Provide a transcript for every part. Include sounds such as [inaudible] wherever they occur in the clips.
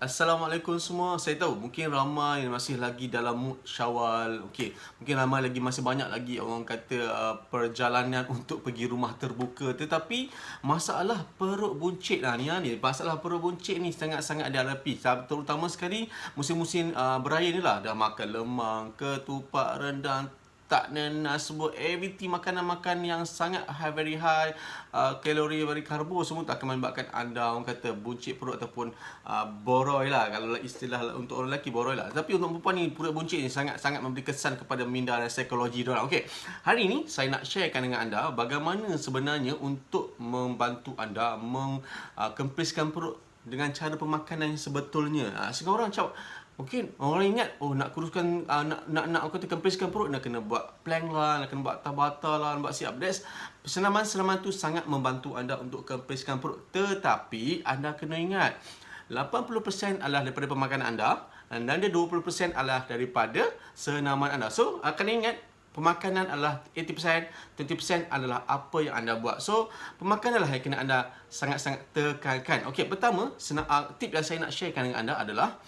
Assalamualaikum semua. Saya tahu mungkin ramai yang masih lagi dalam mood Syawal. Okey, mungkin ramai lagi masih banyak lagi orang kata uh, perjalanan [laughs] untuk pergi rumah terbuka. Tetapi masalah perut buncit lah ni ha, ni. Masalah perut buncit ni sangat-sangat dihadapi. Terutama sekali musim-musim uh, beraya ni lah. Dah makan lemang, ketupat, rendang, tak nenas semua everything makanan-makanan yang sangat high very high uh, kalori very karbo semua tak akan menyebabkan anda. Orang kata buncit perut ataupun uh, boroi lah. Kalau istilah untuk orang lelaki boroi lah. Tapi untuk perempuan ni perut buncit ni sangat-sangat memberi kesan kepada minda dan psikologi dia orang. Okey hari ni saya nak sharekan dengan anda bagaimana sebenarnya untuk membantu anda mengkempiskan uh, perut dengan cara pemakanan yang sebetulnya. Ha, sekarang orang cakap, Mungkin orang ingat oh nak kuruskan uh, nak nak nak aku kempiskan perut nak kena buat plank lah, nak kena buat tabata lah, nak buat siap. That's senaman-senaman tu sangat membantu anda untuk kempiskan perut. Tetapi anda kena ingat 80% adalah daripada pemakanan anda dan dia 20% adalah daripada senaman anda. So, akan ingat pemakanan adalah 80%, 20% adalah apa yang anda buat. So, pemakanan adalah yang kena anda sangat-sangat tekankan. Okey, pertama, senang, uh, tip yang saya nak sharekan dengan anda adalah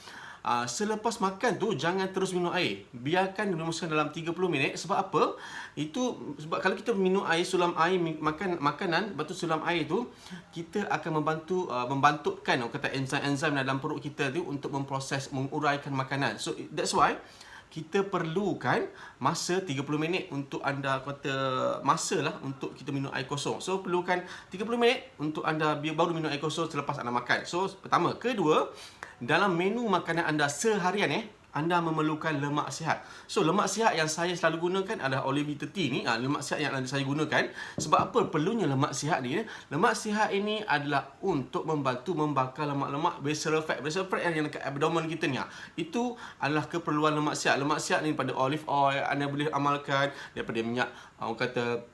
Uh, selepas makan tu jangan terus minum air. Biarkan dilumuskan dalam 30 minit sebab apa? Itu sebab kalau kita minum air sulam air makan makanan batu sulam air tu kita akan membantu uh, membantukan kata enzim-enzim dalam perut kita tu untuk memproses menguraikan makanan. So that's why kita perlukan masa 30 minit untuk anda kata masa lah untuk kita minum air kosong. So perlukan 30 minit untuk anda baru minum air kosong selepas anda makan. So pertama, kedua, dalam menu makanan anda seharian eh anda memerlukan lemak sihat. So lemak sihat yang saya selalu gunakan adalah Olive 30 ni, ah lemak sihat yang saya gunakan. Sebab apa perlunya lemak sihat ni? Eh? Lemak sihat ini adalah untuk membantu membakar lemak-lemak visceral fat. Visceral fat yang dekat abdomen kita ni. Ah. Itu adalah keperluan lemak sihat. Lemak sihat ni pada olive oil anda boleh amalkan daripada minyak orang kata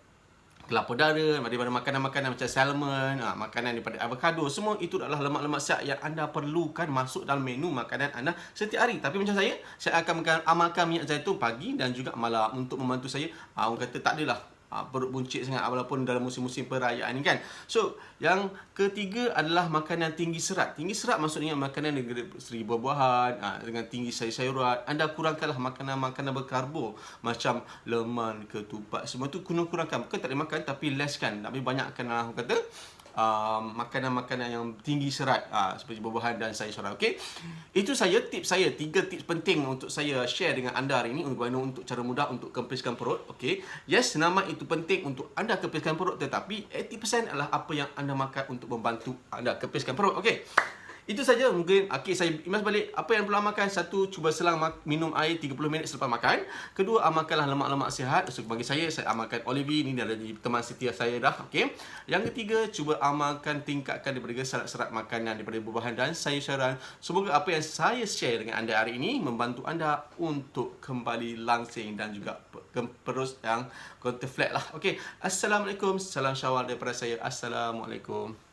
kelapa dara, daripada makanan-makanan macam salmon, ha, makanan daripada avocado, semua itu adalah lemak-lemak sihat yang anda perlukan masuk dalam menu makanan anda setiap hari. Tapi macam saya, saya akan amalkan minyak zaitun pagi dan juga malam untuk membantu saya. Ha, orang kata tak adalah ha, perut buncit sangat walaupun dalam musim-musim perayaan ni kan. So, yang ketiga adalah makanan tinggi serat. Tinggi serat maksudnya makanan dengan seri buah-buahan, ha, dengan tinggi sayur-sayuran. Anda kurangkanlah makanan-makanan berkarbo macam leman, ketupat, semua tu kena kurangkan. Bukan tak boleh makan tapi less kan. Tapi banyakkanlah orang kata uh, makanan-makanan yang tinggi serat uh, seperti buah-buahan dan sayur-sayuran. Okey. Itu saya tips saya, tiga tips penting untuk saya share dengan anda hari ini untuk untuk cara mudah untuk kempiskan perut. Okey. Yes, nama itu penting untuk anda kempiskan perut tetapi 80% adalah apa yang anda makan untuk membantu anda kempiskan perut. Okey. Itu saja mungkin okay, saya imas balik apa yang perlu amalkan. Satu, cuba selang minum air 30 minit selepas makan. Kedua, amalkanlah lemak-lemak sihat. So, bagi saya, saya amalkan Olive. Ini adalah teman setia saya dah. Okay. Yang ketiga, cuba amalkan tingkatkan daripada serat-serat makanan daripada buah-buahan dan sayur-sayuran. Semoga apa yang saya share dengan anda hari ini membantu anda untuk kembali langsing dan juga perus yang kontra flat lah. Okay. Assalamualaikum. Salam syawal daripada saya. Assalamualaikum.